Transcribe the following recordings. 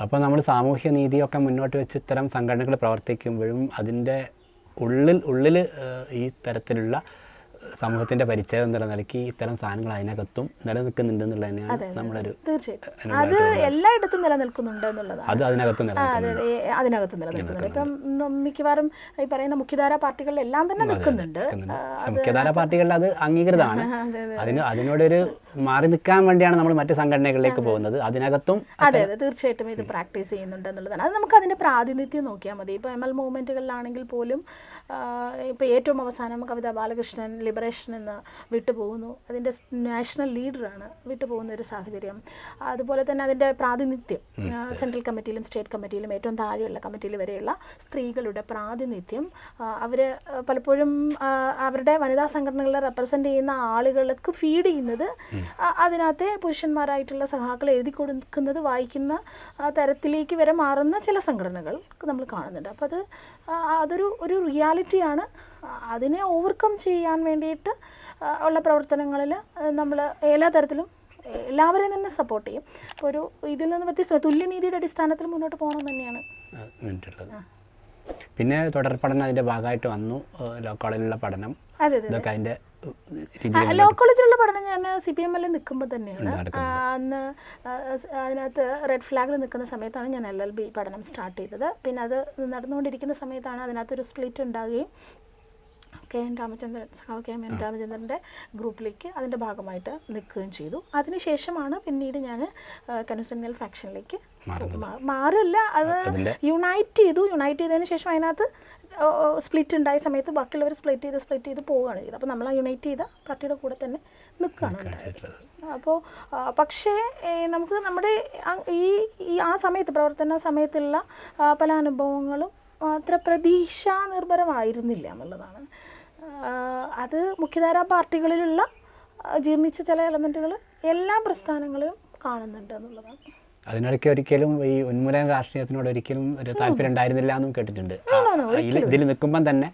അപ്പോൾ നമ്മൾ സാമൂഹ്യ നീതിയൊക്കെ മുന്നോട്ട് വെച്ച് ഇത്തരം സംഘടനകൾ പ്രവർത്തിക്കുമ്പോഴും അതിന്റെ ഉള്ളിൽ ഉള്ളിൽ ഈ തരത്തിലുള്ള സമൂഹത്തിന്റെ പരിചയം എന്നുള്ള നിലയ്ക്ക് ഇത്തരം സാധനങ്ങൾ അതിനകത്തും നിലനിൽക്കുന്നുണ്ട് എന്നുള്ളത് തന്നെയാണ് നമ്മളൊരു തീർച്ചയായിട്ടും. അത് എല്ലായിടത്തും നിലനിൽക്കുന്നുണ്ട് എന്നുള്ളതാണ്. അത് അതിനകത്ത് അതിനകത്ത് നിലനിൽക്കുന്നുണ്ട്. ഇപ്പം മിക്കവാറും ഈ പറയുന്ന മുഖ്യധാര പാർട്ടികളിലെല്ലാം തന്നെ നിൽക്കുന്നുണ്ട്. മുഖ്യധാര പാർട്ടികളിൽ അത് അംഗീകൃതമാണ്. അതിന് അതിനോടൊരു മാറി നിൽക്കാൻ വേണ്ടിയാണ് നമ്മൾ മറ്റു സംഘടനകളിലേക്ക് പോകുന്നത്. അതിനകത്തും അതെ അതെ. തീർച്ചയായിട്ടും ഇത് പ്രാക്ടീസ് ചെയ്യുന്നുണ്ട് എന്നുള്ളതാണ്. അത് നമുക്ക് അതിന്റെ പ്രാതിനിധ്യം നോക്കിയാൽ മതി. ഇപ്പോൾ എം എൽ മൂവ്മെന്റുകളിലാണെങ്കിൽ പോലും ഇപ്പോൾ ഏറ്റവും അവസാനം കവിത ബാലകൃഷ്ണൻ ലിബറേഷൻ എന്ന് വിട്ടുപോകുന്നു. അതിന്റെ നാഷണൽ ലീഡറാണ് വിട്ടുപോകുന്ന ഒരു സാഹചര്യം. അതുപോലെ തന്നെ അതിന്റെ പ്രാതിനിധ്യം സെൻട്രൽ കമ്മിറ്റിയിലും സ്റ്റേറ്റ് കമ്മിറ്റിയിലും ഏറ്റവും താഴെയുള്ള കമ്മിറ്റിയിൽ വരെയുള്ള സ്ത്രീകളുടെ പ്രാതിനിധ്യം അവർ പലപ്പോഴും അവരുടെ വനിതാ സംഘടനകളെ റെപ്രസെന്റ് ചെയ്യുന്ന ആളുകൾക്ക് ഫീഡ് ചെയ്യുന്നത് അതിനകത്തെ പുരുഷന്മാരായിട്ടുള്ള സഖാക്കൾ എഴുതി കൊടുക്കുന്നത് വായിക്കുന്ന തരത്തിലേക്ക് വരെ മാറുന്ന ചില സംഘടനകൾ നമ്മൾ കാണുന്നുണ്ട്. അപ്പോൾ അത് അതൊരു ഒരു റിയാലിറ്റിയാണ്. അതിനെ ഓവർകം ചെയ്യാൻ വേണ്ടിയിട്ട് ഉള്ള പ്രവർത്തനങ്ങളിൽ നമ്മൾ എല്ലാ തരത്തിലും എല്ലാവരെയും തന്നെ സപ്പോർട്ട് ചെയ്യും. അപ്പോൾ ഒരു ഇതിൽ നിന്ന് വ്യത്യസ്ത തുല്യനീതിയുടെ അടിസ്ഥാനത്തിൽ മുന്നോട്ട് പോകണം തന്നെയാണ്. പിന്നെ തുടർ പഠനം അതിന്റെ ഭാഗമായിട്ട് വന്നു. ലോ കോളേജിലുള്ള പഠനം. അതെ അതിന്റെ ഇതൊക്കെ അതിന്റെ ലോ കോളേജിലുള്ള പഠനം ഞാൻ സി പി എം എല്ലിൽ നിൽക്കുമ്പോൾ തന്നെയാണ്. അന്ന് അതിനകത്ത് റെഡ് ഫ്ലാഗിൽ നിൽക്കുന്ന സമയത്താണ് ഞാൻ എൽ എൽ ബി പഠനം സ്റ്റാർട്ട് ചെയ്തത്. പിന്നെ അത് നടന്നുകൊണ്ടിരിക്കുന്ന സമയത്താണ് അതിനകത്തൊരു സ്പ്ലിറ്റ് ഉണ്ടാകുകയും കെ എൻ രാമചന്ദ്രൻ സഖാവ് കെ എൻ രാമചന്ദ്രന്റെ ഗ്രൂപ്പിലേക്ക് അതിന്റെ ഭാഗമായിട്ട് നിൽക്കുകയും ചെയ്തു. അതിനുശേഷമാണ് പിന്നീട് ഞാൻ കനുസന്യൽ ഫാക്ഷനിലേക്ക് മാറില്ല. അത് യുണൈറ്റ് ചെയ്തു. യുണൈറ്റ് ചെയ്തതിന് ശേഷം അതിനകത്ത് സ്പ്ലിറ്റ് ഉണ്ടായ സമയത്ത് ബാക്കിയുള്ളവർ സ്പ്ലിറ്റ് ചെയ്ത് സ്പ്ലിറ്റ് ചെയ്ത് പോവുകയാണ് ചെയ്തത്. അപ്പോൾ നമ്മൾ ആ യുണൈറ്റ് ചെയ്ത പാർട്ടിയുടെ കൂടെ തന്നെ നിൽക്കുകയാണ് അപ്പോൾ പക്ഷേ നമുക്ക് നമ്മുടെ ഈ ആ സമയത്ത് പ്രവർത്തന സമയത്തുള്ള പല അനുഭവങ്ങളും അത്ര പ്രതീക്ഷ നിർഭരമായിരുന്നില്ല എന്നുള്ളതാണ്. അത് മുഖ്യധാര പാർട്ടികളിലുള്ള ജീർണിച്ച ചില എലമെന്റുകൾ എല്ലാ പ്രസ്ഥാനങ്ങളിലും കാണുന്നുണ്ട് എന്നുള്ളതാണ്. അതിനിടയ്ക്ക് ഒരിക്കലും ഈ ഉന്മൂലന രാഷ്ട്രീയത്തിനോട് ഒരിക്കലും ഒരു താല്പര്യം ഉണ്ടായിരുന്നില്ല എന്നും കേട്ടിട്ടുണ്ട്. ഇതിൽ നിൽക്കുമ്പം തന്നെ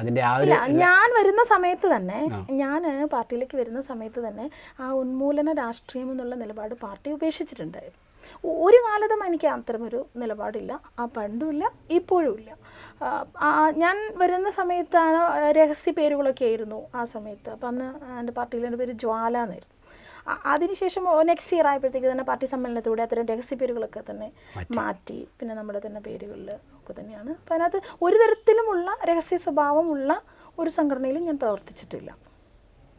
അതിന്റെ ആ ഒരു ഞാൻ വരുന്ന സമയത്ത് തന്നെ ഞാൻ പാർട്ടിയിലേക്ക് വരുന്ന സമയത്ത് തന്നെ ആ ഉന്മൂലന രാഷ്ട്രീയം എന്നുള്ള നിലപാട് പാർട്ടി ഉപേക്ഷിച്ചിട്ടുണ്ടായിരുന്നു. ഒരു കാലത്തും എനിക്ക് അത്തരമൊരു നിലപാടില്ല. ആ പണ്ടുമില്ല ഇപ്പോഴും ഇല്ല ആ, ആ, ഞാൻ വരുന്ന സമയത്താണ് രഹസ്യ പേരുകളൊക്കെ ആയിരുന്നു ആ സമയത്ത്. അപ്പം അന്ന് എന്റെ പാർട്ടിയിൽ എന്റെ പേര് ജ്വാല എന്നായിരുന്നു. അതിനുശേഷം നെക്സ്റ്റ് ഇയർ ആയപ്പോഴത്തേക്ക് തന്നെ പാർട്ടി സമ്മേളനത്തിലൂടെ അത്തരം രഹസ്യ പേരുകളൊക്കെ തന്നെ മാറ്റി. പിന്നെ നമ്മുടെ തന്നെ പേരുകളിൽ ഒക്കെ തന്നെയാണ്. അപ്പം അതിനകത്ത് ഒരു തരത്തിലുമുള്ള രഹസ്യ സ്വഭാവമുള്ള ഒരു സംഘടനയിലും ഞാൻ പ്രവർത്തിച്ചിട്ടില്ല.